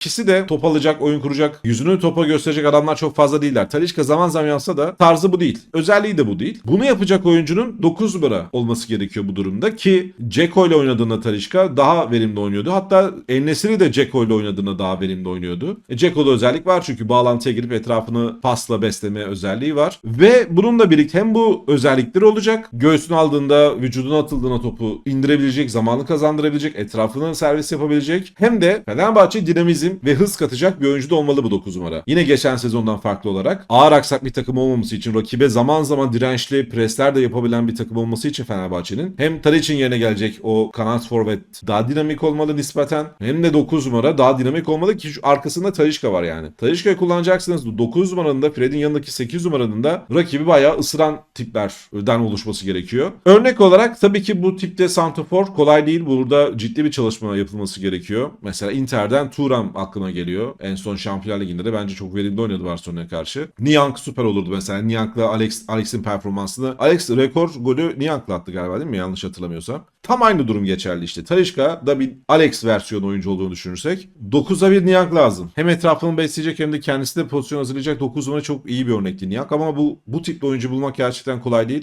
İkisi de top alacak, oyun kuracak, yüzünü topa gösterecek adamlar çok fazla değiller. Talişka zaman zaman yapsa da tarzı bu değil. Özelliği de bu değil. Bunu yapacak oyuncunun 9 numara olması gerekiyor bu durumda ki Ceko ile oynadığında Talişka daha verimli oynuyordu. Hatta Enesiri de Ceko ile oynadığında daha verimli oynuyordu. E, Ceko'da özellik var çünkü bağlantıya girip etrafını pasla besleme özelliği var. Ve bununla birlikte hem bu özellikleri olacak. Göğsünü aldığında, vücuduna atıldığında topu indirebilecek, zamanı kazandırabilecek, etrafını servis yapabilecek. Hem de Fenerbahçe dinamizm ve hız katacak bir oyuncu da olmalı bu 9 numara. Yine geçen sezondan farklı olarak ağır aksak bir takım olmaması için rakibe zaman zaman dirençli presler de yapabilen bir takım olması için Fenerbahçe'nin hem Tadic'in yerine gelecek o kanat forvet daha dinamik olmalı nispeten hem de 9 numara daha dinamik olmalı ki şu arkasında Talişka var yani. Talişka'yı kullanacaksınız 9 numaranın da Fred'in yanındaki 8 numaranın da rakibi bayağı ısıran tiplerden oluşması gerekiyor. Örnek olarak tabii ki bu tipte santrafor kolay değil. Burada ciddi bir çalışma yapılması gerekiyor. Mesela Inter'den Turam aklıma geliyor. En son Şampiyonlar Ligi'nde de bence çok verimli oynadı Barcelona'ya karşı. Niang süper olurdu mesela. Niang'la Alex, Alex'in performansını. Alex rekor golü Niang'la attı galiba değil mi? Yanlış hatırlamıyorsam. Tam aynı durum geçerli işte. Talişka da bir Alex versiyon oyuncu olduğunu düşünürsek 9'a bir Niang lazım. Hem etrafını besleyecek hem de kendisi de pozisyon hazırlayacak 9 numara çok iyi bir örnekti Niang ama bu bu tipli oyuncu bulmak gerçekten kolay değil.